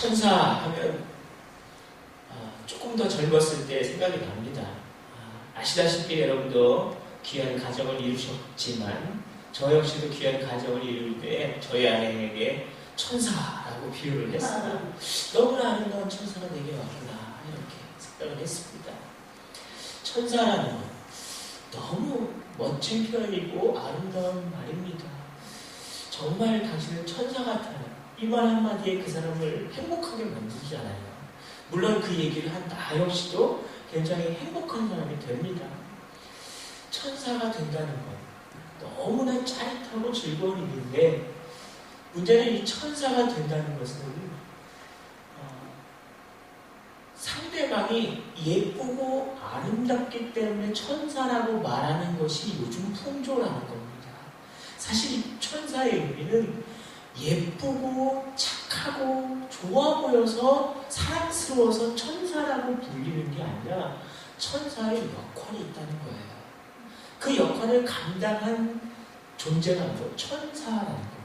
천사 하면 아, 조금 더 젊었을 때 생각이 납니다. 아, 아시다시피 여러분도 귀한 가정을 이루셨지만 저 역시도 귀한 가정을 이룰 때 저희 아내에게 천사라고 비유를 했어요. 너무나 아름다운 천사가 내게 왔구나 이렇게 생각을 했습니다. 천사라는 건 너무 멋진 표현이고 아름다운 말입니다. 정말 당신은 천사 같아요. 이 말 한마디에 그 사람을 행복하게 만들잖아요. 물론 그 얘기를 한 나 역시도 굉장히 행복한 사람이 됩니다. 천사가 된다는 건 너무나 짜릿하고 즐거운 일인데 문제는 이 천사가 된다는 것은 어, 상대방이 예쁘고 아름답기 때문에 천사라고 말하는 것이 요즘 풍조라는 겁니다. 사실 이 천사의 의미는 예쁘고 착하고 좋아 보여서 사랑스러워서 천사라고 불리는 게 아니라 천사의 역할이 있다는 거예요. 그 역할을 감당한 존재가 바로 천사라는 겁니다.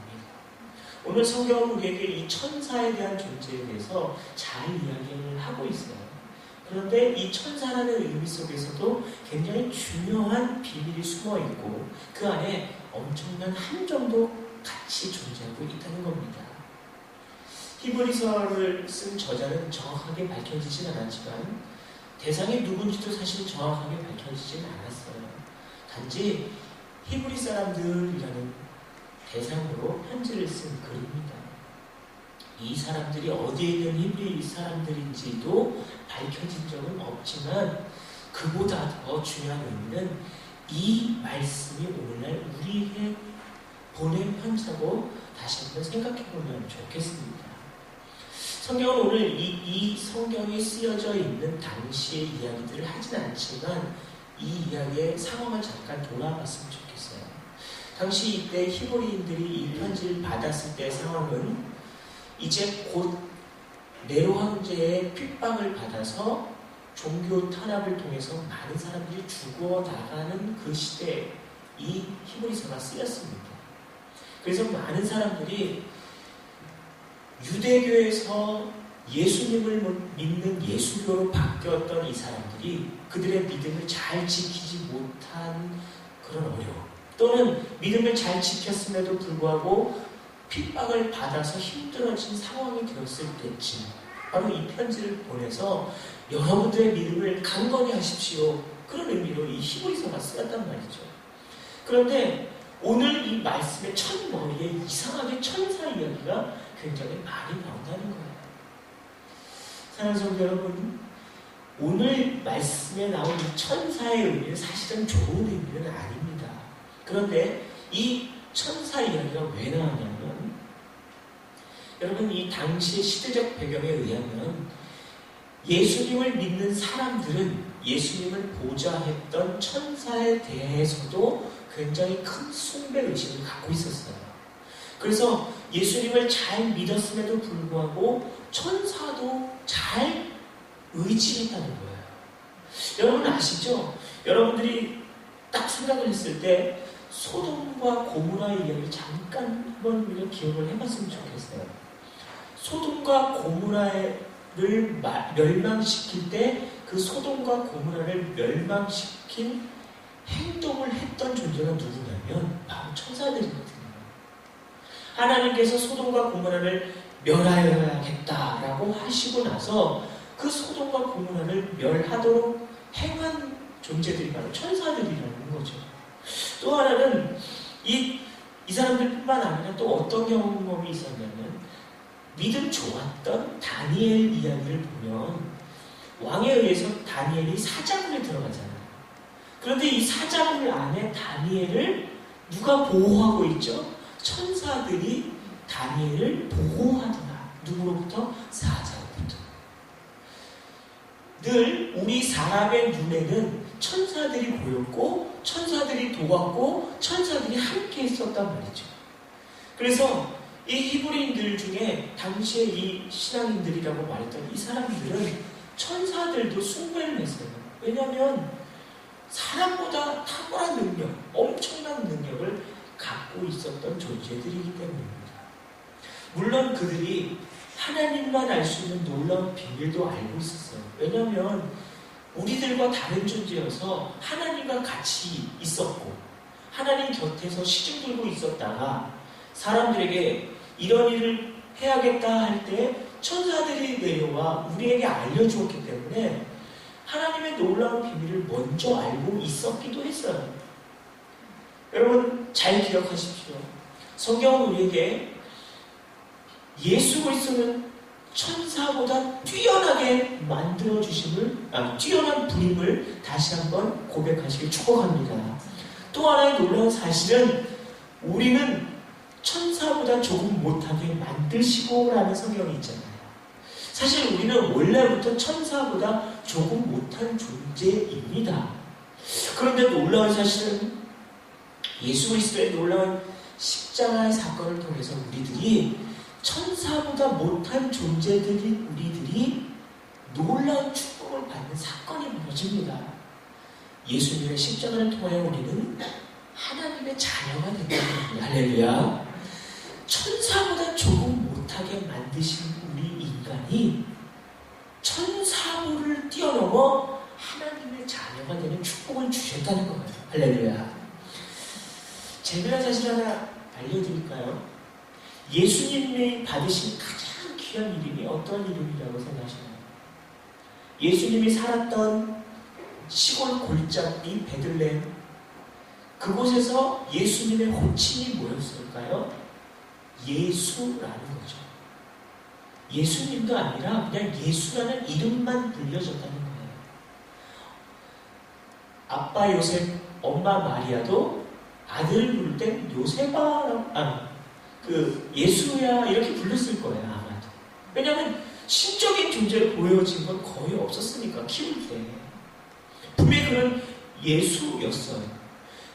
오늘 성경은 우리에게 이 천사에 대한 존재에 대해서 잘 이야기를 하고 있어요. 그런데 이 천사라는 의미 속에서도 굉장히 중요한 비밀이 숨어 있고 그 안에 엄청난 함정도 같이 존재하고 있다는 겁니다. 히브리서를 쓴 저자는 정확하게 밝혀지진 않았지만 대상이 누군지도 사실 정확하게 밝혀지진 않았어요. 단지 히브리 사람들이라는 대상으로 편지를 쓴 글입니다. 이 사람들이 어디에 있는 히브리 사람들인지도 밝혀진 적은 없지만 그보다 더 중요한 의미는 이 말씀이 오늘날 우리에게 보낸 편지라고 다시 한번 생각해 보면 좋겠습니다. 성경은 오늘 이, 이 성경에 쓰여져 있는 당시의 이야기들을 하진 않지만 이 이야기의 상황을 잠깐 돌아봤으면 좋겠어요. 당시 이때 히브리인들이 이 편지를 받았을 때 상황은 이제 곧 네로 황제의 핍박을 받아서 종교 탄압을 통해서 많은 사람들이 죽어 나가는 그 시대에 이 히브리서가 쓰였습니다. 그래서 많은 사람들이 유대교에서 예수님을 믿는 예수교로 바뀌었던 이 사람들이 그들의 믿음을 잘 지키지 못한 그런 어려움 또는 믿음을 잘 지켰음에도 불구하고 핍박을 받아서 힘들어진 상황이 되었을 때쯤 바로 이 편지를 보내서 여러분들의 믿음을 강건히 하십시오. 그런 의미로 이 히브리서가 쓰였단 말이죠. 그런데 오늘 이 말씀의 첫 머리에 이상하게 천사 이야기가 굉장히 많이 나온다는 거예요. 사랑하는 성도 여러분, 오늘 말씀에 나온 이 천사의 의미는 사실은 좋은 의미는 아닙니다. 그런데 이 천사 이야기가 왜 나왔냐면, 여러분 이 당시의 시대적 배경에 의하면 예수님을 믿는 사람들은 예수님을 보좌했던 천사에 대해서도 굉장히 큰 숭배 의식을 갖고 있었어요. 그래서 예수님을 잘 믿었음에도 불구하고 천사도 잘 의지했다는 거예요. 여러분 아시죠? 여러분들이 딱 생각을 했을 때 소돔과 고무라의 이야기를 잠깐 한번 우리가 기억을 해봤으면 좋겠어요. 소돔과 고무라를 멸망시킬 때 그 소돔과 고무라를 멸망시킨 행동을 했던 존재가 누구냐면 바로 천사들이거든요. 하나님께서 소돔과 고모라를 멸하여야겠다라고 하시고 나서 그 소돔과 고모라를 멸하도록 행한 존재들이 바로 천사들이라는 거죠. 또 하나는 이, 이 사람들뿐만 아니라 또 어떤 경험이 있었냐면 믿음 좋았던 다니엘 이야기를 보면 왕에 의해서 다니엘이 사자굴에 들어가잖아요. 그런데 이 사자굴 안에 다니엘을 누가 보호하고 있죠? 천사들이 다니엘을 보호하더라. 누구로부터? 사자로부터. 늘 우리 사람의 눈에는 천사들이 보였고, 천사들이 도왔고, 천사들이 함께 있었단 말이죠. 그래서 이 히브리인들 중에 당시에 이 신앙인들이라고 말했던 이 사람들은 천사들도 숭배를 했어요. 왜냐하면 사람보다 탁월한 능력, 엄청난 능력을 갖고 있었던 존재들이기 때문입니다. 물론 그들이 하나님만 알 수 있는 놀라운 비밀도 알고 있었어요. 왜냐하면 우리들과 다른 존재여서 하나님과 같이 있었고 하나님 곁에서 시중 들고 있었다가 사람들에게 이런 일을 해야겠다 할 때 천사들이 내려와 우리에게 알려주었기 때문에 하나님의 놀라운 비밀을 먼저 알고 있었기도 했어요. 여러분 잘 기억하십시오. 성경은 우리에게 예수 그리스도는 천사보다 뛰어나게 만들어 주심을 아, 뛰어난 분임을 다시 한번 고백하시길 축복합니다. 또 하나의 놀라운 사실은 우리는 천사보다 조금 못하게 만드시고라는 성경이 있잖아요. 사실 우리는 원래부터 천사보다 조금 못한 존재입니다. 그런데 놀라운 사실은 예수 그리스도의 놀라운 십자가의 사건을 통해서 우리들이 천사보다 못한 존재들인 우리들이 놀라운 축복을 받는 사건이 벌어집니다. 예수님의 십자가를 통하여 우리는 하나님의 자녀가 겁니다. 할렐루야. 천사보다 조금 못하게 만드신 인간이 천사보를 뛰어넘어 하나님의 자녀가 되는 축복을 주셨다는 거예요. 할렐루야. 재미난 사실 하나 알려드릴까요? 예수님이 받으신 가장 귀한 이름이 어떤 이름이라고 생각하시나요? 예수님이 살았던 시골 골짜기 베들레헴 그곳에서 예수님의 호칭이 뭐였을까요? 예수라는 거죠. 예수님도 아니라 그냥 예수라는 이름만 불려졌다는 거예요. 아빠 요셉, 엄마 마리아도 아들 부를 땐 요셉아라고, 아, 그 예수야 이렇게 불렀을 거예요 아마도. 왜냐하면 신적인 존재로 보여진 건 거의 없었으니까 키울 때. 분명히 그는 예수였어요.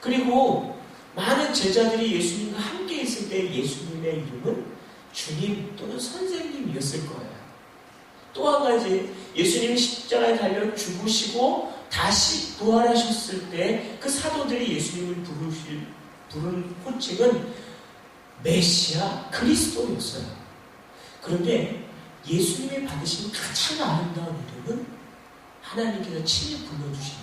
그리고 많은 제자들이 예수님과 함께 있을 때 예수님의 이름은 주님 또는 선생님이었을 거예요. 또 한 가지 예수님이 십자가에 달려 죽으시고 다시 부활하셨을 때 그 사도들이 예수님을 부르실 부른 호칭은 메시아 그리스도였어요. 그런데 예수님이 받으신 가장 아름다운 이름은 하나님께서 친히 불러주신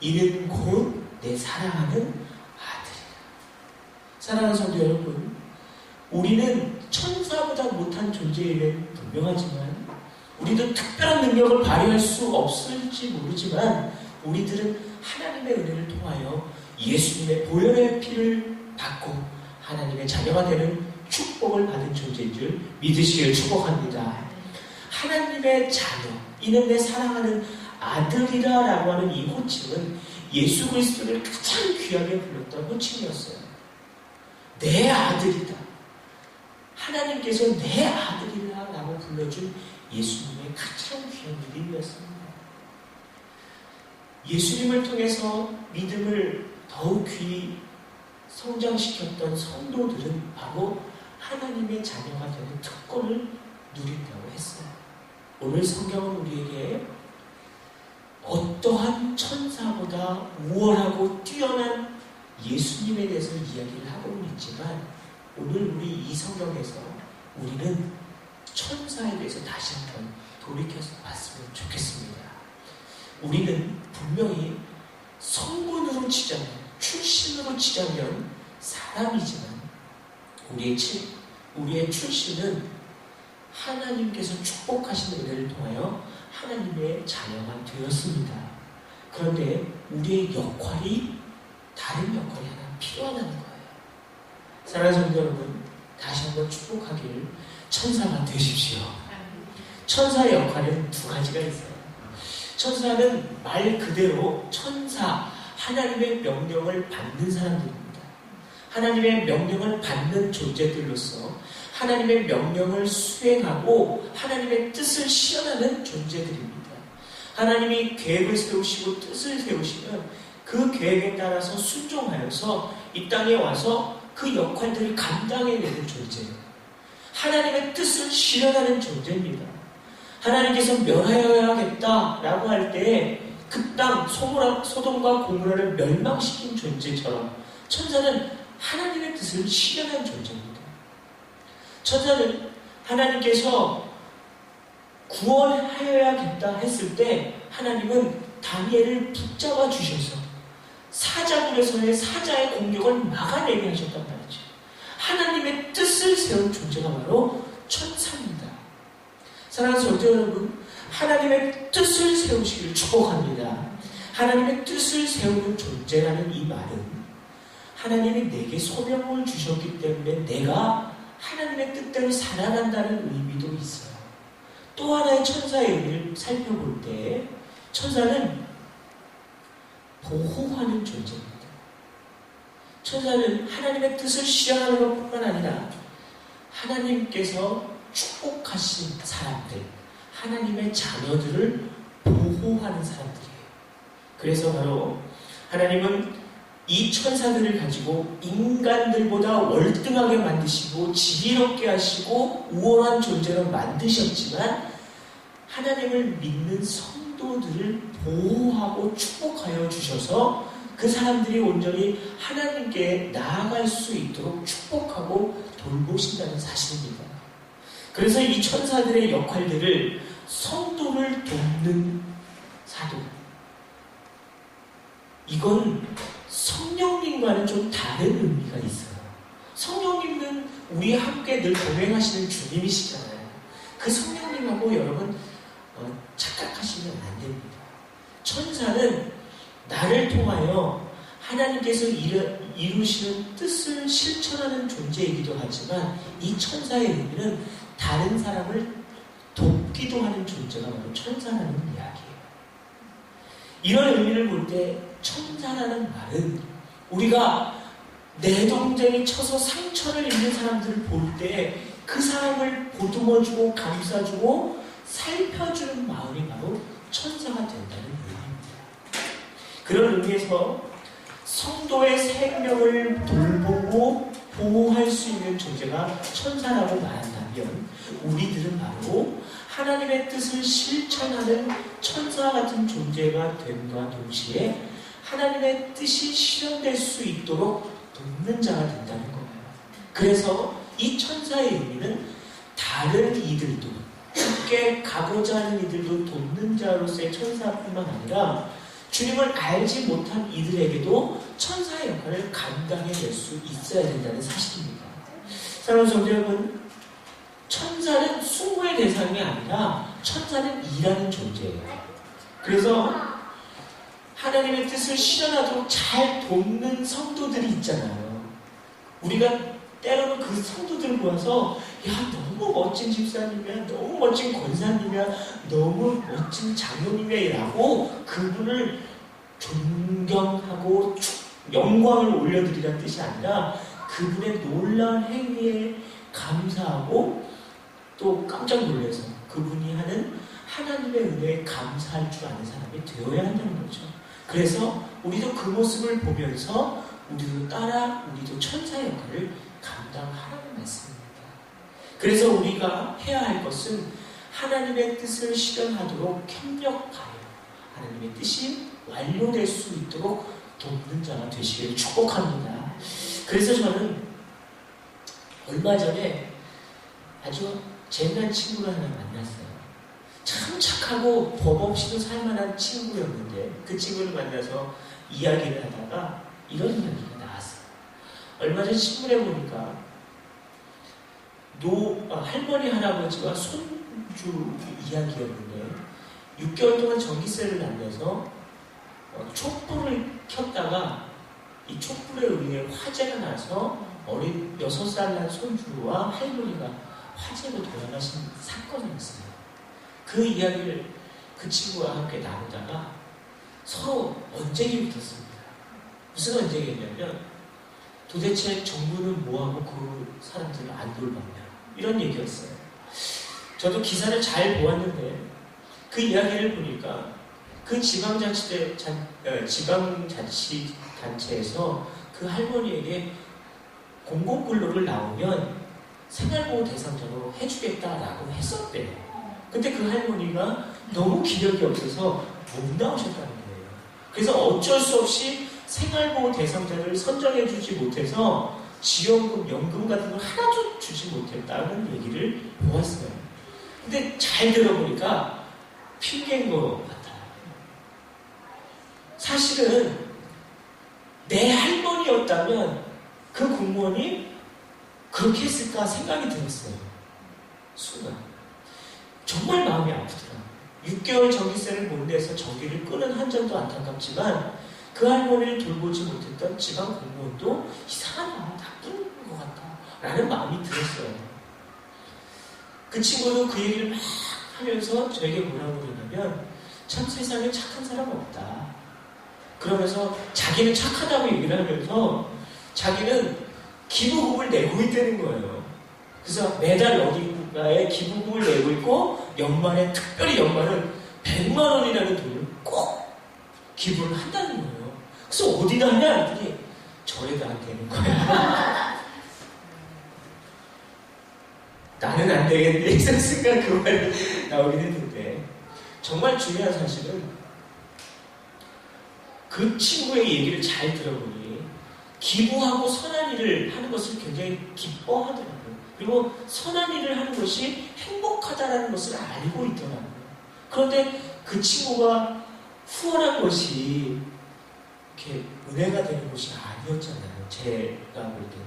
이름. 이는 곧 내 사랑하는 아들이다. 사랑하는 성도 여러분, 우리는 천사보다 못한 존재임은 분명하지만 우리도 특별한 능력을 발휘할 수 없을지 모르지만 우리들은 하나님의 은혜를 통하여 예수님의 보혈의 피를 받고 하나님의 자녀가 되는 축복을 받은 존재인 줄 믿으시길 축복합니다. 하나님의 자녀, 이는 내 사랑하는 아들이라 라고 하는 이 호칭은 예수 그리스도를 가장 귀하게 불렀던 호칭이었어요. 내 아들이다. 하나님께서 내 아들이라 라고 불러준 예수님의 가장 귀한 이름이었습니다. 예수님을 통해서 믿음을 더욱 귀히 성장시켰던 성도들은 바로 하나님의 자녀가 되는 특권을 누린다고 했어요. 오늘 성경은 우리에게 어떠한 천사보다 우월하고 뛰어난 예수님에 대해서 이야기를 하고는 있지만 오늘 우리 이 성경에서 우리는 천사에 대해서 다시 한번 돌이켜서 봤으면 좋겠습니다. 우리는 분명히 성분으로 치자면, 출신으로 치자면 사람이지만 우리의, 치, 우리의 출신은 하나님께서 축복하신 은혜를 통하여 하나님의 자녀가 되었습니다. 그런데 우리의 역할이 다른 역할이 하나 필요하다는 거예요. 사랑하는 성도 여러분, 다시 한번 축복하길 천사가 되십시오. 천사의 역할은 두 가지가 있어요. 천사는 말 그대로 천사, 하나님의 명령을 받는 사람들입니다. 하나님의 명령을 받는 존재들로서 하나님의 명령을 수행하고 하나님의 뜻을 실현하는 존재들입니다. 하나님이 계획을 세우시고 뜻을 세우시면 그 계획에 따라서 순종하여서 이 땅에 와서 그 역할들을 감당해내는 존재예요. 하나님의 뜻을 실현하는 존재입니다. 하나님께서 멸하여야겠다라고 할때그땅 소돔과 고모라를 멸망시킨 존재처럼 천사는 하나님의 뜻을 실현한 존재입니다. 천사는 하나님께서 구원하여야겠다 했을 때 하나님은 다니엘을 붙잡아 주셔서 사자굴에서의 사자의 공격을 막아내게 하셨단 말이죠. 하나님의 뜻을 세운 존재가 바로 천사입니다. 사랑하는 성도 여러분, 하나님의 뜻을 세우시기를 축복합니다. 하나님의 뜻을 세우는 존재라는 이 말은 하나님이 내게 소명을 주셨기 때문에 내가 하나님의 뜻대로 살아간다는 의미도 있어요. 또 하나의 천사의 의미를 살펴볼 때 천사는 보호하는 존재입니다. 천사는 하나님의 뜻을 실현하는 것뿐만 아니라 하나님께서 축복하신 사람들, 하나님의 자녀들을 보호하는 사람들이에요. 그래서 바로 하나님은 이 천사들을 가지고 인간들보다 월등하게 만드시고 지혜롭게 하시고 우월한 존재로 만드셨지만 하나님을 믿는 성 도들을 보호하고 축복하여 주셔서 그 사람들이 온전히 하나님께 나아갈 수 있도록 축복하고 돌보신다는 사실입니다. 그래서 이 천사들의 역할들을 성도를 돕는 사도. 이건 성령님과는 좀 다른 의미가 있어요. 성령님은 우리 함께 늘 동행하시는 주님이시잖아요. 그 성령님하고 여러분 어, 착각하시면 안 됩니다. 천사는 나를 통하여 하나님께서 이루, 이루시는 뜻을 실천하는 존재이기도 하지만 이 천사의 의미는 다른 사람을 돕기도 하는 존재가 바로 천사라는 이야기예요. 이런 의미를 볼 때 천사라는 말은 우리가 내 동생이 쳐서 상처를 입는 사람들을 볼 때 그 사람을 보듬어주고 감싸주고 살펴주는 마음이 바로 천사가 된다는 의미입니다. 그런 의미에서 성도의 생명을 돌보고 보호할 수 있는 존재가 천사라고 말한다면 우리들은 바로 하나님의 뜻을 실천하는 천사 같은 존재가 됨과 동시에 하나님의 뜻이 실현될 수 있도록 돕는 자가 된다는 거예요. 그래서 이 천사의 의미는 다른 이들도 죽게 가고자 하는 이들도 돕는 자로서의 천사뿐만 아니라 주님을 알지 못한 이들에게도 천사의 역할을 감당해 낼 수 있어야 된다는 사실입니다. 사랑하는 성도 여러분, 천사는 수고의 대상이 아니라 천사는 일하는 존재예요. 그래서 하나님의 뜻을 실현하도록 잘 돕는 성도들이 있잖아요. 우리가 때로는 그 성도들을 모아서 야 너무 멋진 집사님이야 너무 멋진 권사님이야 너무 멋진 장로님이라고 그분을 존경하고 영광을 올려드리라는 뜻이 아니라 그분의 놀라운 행위에 감사하고 또 깜짝 놀라서 그분이 하는 하나님의 은혜에 감사할 줄 아는 사람이 되어야 한다는 거죠. 그래서 우리도 그 모습을 보면서 우리도 따라 우리도 천사 역할을 감당하라는 말씀입니다. 그래서 우리가 해야 할 것은 하나님의 뜻을 실현하도록 협력하여 하나님의 뜻이 완료될 수 있도록 돕는 자가 되시길 축복합니다. 그래서 저는 얼마 전에 아주 재미난 친구를 하나 만났어요. 참 착하고 법 없이도 살만한 친구였는데 그 친구를 만나서 이야기를 하다가 이런 이야기가. 얼마 전 신문에 보니까 노 아, 할머니 할아버지와 손주 이야기였는데 6개월 동안 전기세를 안 내서 어, 촛불을 켰다가 이 촛불에 의해 화재가 나서 어린 6살 난 손주와 할머니가 화재로 돌아가신 사건이었어요. 그 이야기를 그 친구와 함께 나누다가 서로 언쟁이 붙었습니다. 무슨 언쟁이었냐면 도대체 정부는 뭐하고 그 사람들을 안 돌봤냐 이런 얘기였어요. 저도 기사를 잘 보았는데 그 이야기를 보니까 그 지방자치대 어, 지방자치 단체에서 그 할머니에게 공공근로를 나오면 생활보호 대상자로 해주겠다라고 했었대요. 근데 그 할머니가 너무 기력이 없어서 못 나오셨다는 거예요. 그래서 어쩔 수 없이 생활보호 대상자를 선정해 주지 못해서 지원금, 연금 같은 걸 하나도 주지 못했다는 얘기를 보았어요. 근데 잘 들어보니까 핑계인 것 같아요. 사실은 내 할머니였다면 그 공무원이 그렇게 했을까 생각이 들었어요. 순간. 정말 마음이 아프더라. 6개월 전기세를 못 내서 전기를 끄는 한 점도 안타깝지만 그 할머니를 돌보지 못했던 지방 공무원도 이상하다, 나쁜 것 같다. 라는 마음이 들었어요. 그 친구도 그 얘기를 막 하면서 저에게 뭐라고 그러냐면 참 세상에 착한 사람 없다. 그러면서 자기는 착하다고 얘기를 하면서 자기는 기부금을 내고 있다는 거예요. 그래서 매달 어딘가에 기부금을 내고 있고 연말에 특별히 연말은 100만 원이라는 돈을 꼭 기부를 한다는 거예요. 그래서 어디다 하냐 했더니 절에다 되는 거예요. 나는 안 되겠네. 이 순간 그 말이 나오긴 했는데 정말 중요한 사실은 그 친구의 얘기를 잘 들어보니 기부하고 선한 일을 하는 것을 굉장히 기뻐하더라고요. 그리고 선한 일을 하는 것이 행복하다라는 것을 알고 있더라고요. 그런데 그 친구가 후원한 것이 이렇게 은혜가 되는 것이 아니었잖아요. 제가 볼 때는.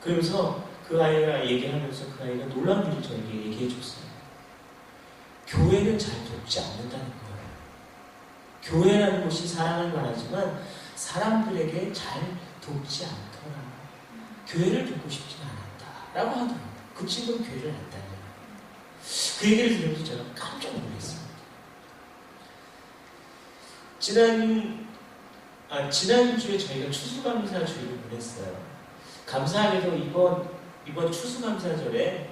그러면서 그 아이가 얘기하면서 그 아이가 놀라운 일을 저에게 얘기해 줬어요. 교회는 잘 돕지 않는다는 거예요. 교회라는 곳이 사랑을 말하지만 사람들에게 잘 돕지 않더라. 교회를 돕고 싶지는 않았다. 라고 하더라고요. 그 친구는 교회를 안 다녀요. 그 얘기를 들으면서 제가 깜짝 놀랐습니다. 지난, 아, 지난주에 저희가 추수감사 주일을 보냈어요. 감사하게도 이번, 이번 추수감사절에,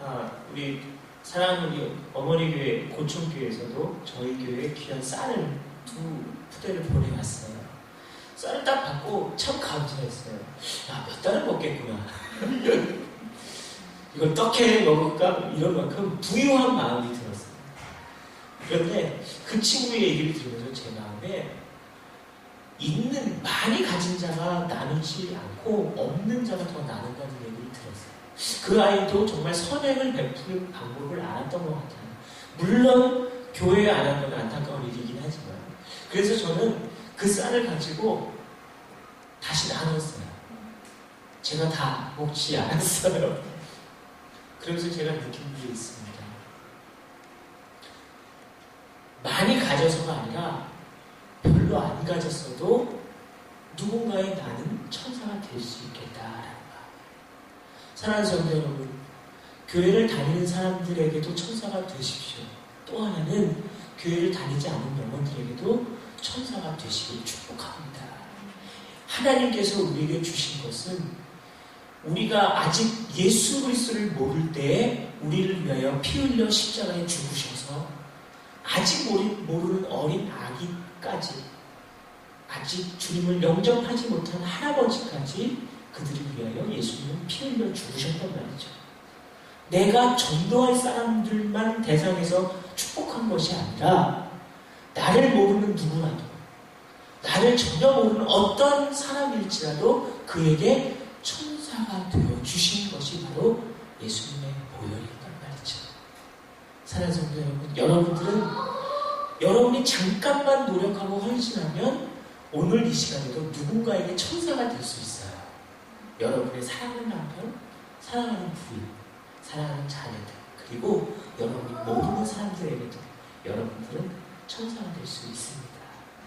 아, 우리 사랑하는 어머니 교회, 고촌교회에서도 저희 교회에 귀한 쌀을 두 푸대를 보내왔어요. 쌀을 딱 받고 참 감사했어요. 야, 몇 달을 먹겠구나. 이걸 떡해 먹을까? 이런 만큼 부유한 마음이 들었어요. 그런데 그 친구의 얘기를 들으면서 제 마음에 있는, 많이 가진 자가 나누지 않고 없는 자가 더 나눈다는 얘기를 들었어요. 그 아이도 정말 선행을 베푸는 방법을 알았던 것 같아요. 물론 교회에 안 한 건 안타까운 일이긴 하지만 그래서 저는 그 쌀을 가지고 다시 나눴어요. 제가 다 먹지 않았어요. 그러면서 제가 느낀 게 있습니다. 많이 가져서가 아니라 별로 안 가졌어도 누군가의 나는 천사가 될 수 있겠다라는 말. 사랑하는 성도 여러분, 교회를 다니는 사람들에게도 천사가 되십시오. 또 하나는 교회를 다니지 않는 영혼들에게도 천사가 되시길 축복합니다. 하나님께서 우리에게 주신 것은 우리가 아직 예수 그리스도를 모를 때에 우리를 위하여 피 흘려 십자가에 죽으셔서 아직 모르는 어린 아기까지 아직 주님을 영접하지 못한 할아버지까지 그들을 위하여 예수님은 피 흘려 죽으셨단 말이죠. 내가 전도할 사람들만 대상에서 축복한 것이 아니라 나를 모르는 누구라도 나를 전혀 모르는 어떤 사람일지라도 그에게 천사가 되어 주신 것이 바로 예수님의 보혈이었단 말이죠. 사랑하는 성도 여러분, 여러분들은 여러분이 잠깐만 노력하고 헌신하면 오늘 이 시간에도 누군가에게 천사가 될 수 있어요. 여러분의 사랑하는 남편, 사랑하는 부인, 사랑하는 자녀들, 그리고 여러분이 모르는 사람들에게도 여러분들은 천사가 될 수 있습니다.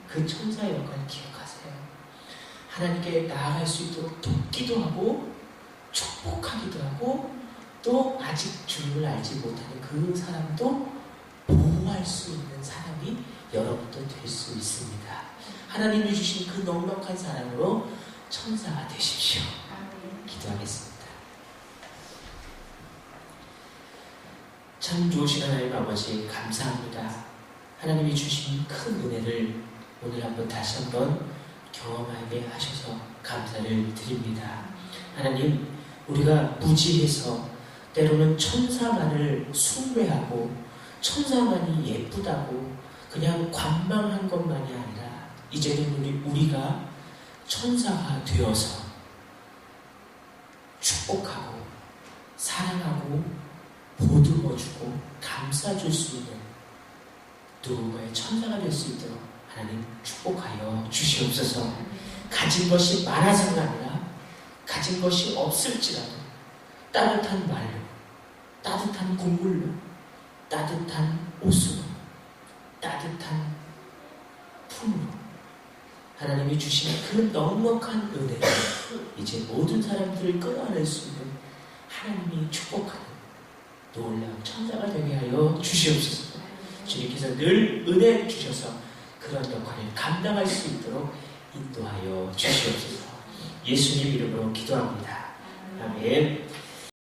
그 천사의 역할을 기억하세요. 하나님께 나아갈 수 있도록 돕기도 하고, 축복하기도 하고, 또 아직 주님을 알지 못하는 그 사람도 보호할 수 있는 사람이 여러분도 될 수 있습니다. 하나님이 주신 그 넉넉한 사랑으로 천사가 되십시오. 기도하겠습니다. 참 좋으신 하나님 아버지 감사합니다. 하나님이 주신 큰 은혜를 오늘 한번 다시 한번 경험하게 하셔서 감사를 드립니다. 하나님 우리가 무지해서 때로는 천사만을 숭배하고 천사만이 예쁘다고 그냥 관망한 것만이 아니라 이제는 우리, 우리가 천사가 되어서 축복하고 사랑하고 보듬어주고 감싸줄 수 있는 누군가의 천사가 될 수 있도록 하나님 축복하여 주시옵소서. 가진 것이 많아서가 아니라 가진 것이 없을지라도 따뜻한 말로, 따뜻한 국물로, 따뜻한 옷으로, 따뜻한 품으로 하나님이 주신 그 넉넉한 은혜를 이제 모든 사람들을 끌어안을 수 있는 하나님이 축복하는 놀라운 천사가 되게 하여 주시옵소서. 주님께서 늘 은혜 주셔서 그런 역할을 감당할 수 있도록 인도하여 주시옵소서. 예수님 이름으로 기도합니다. 아멘.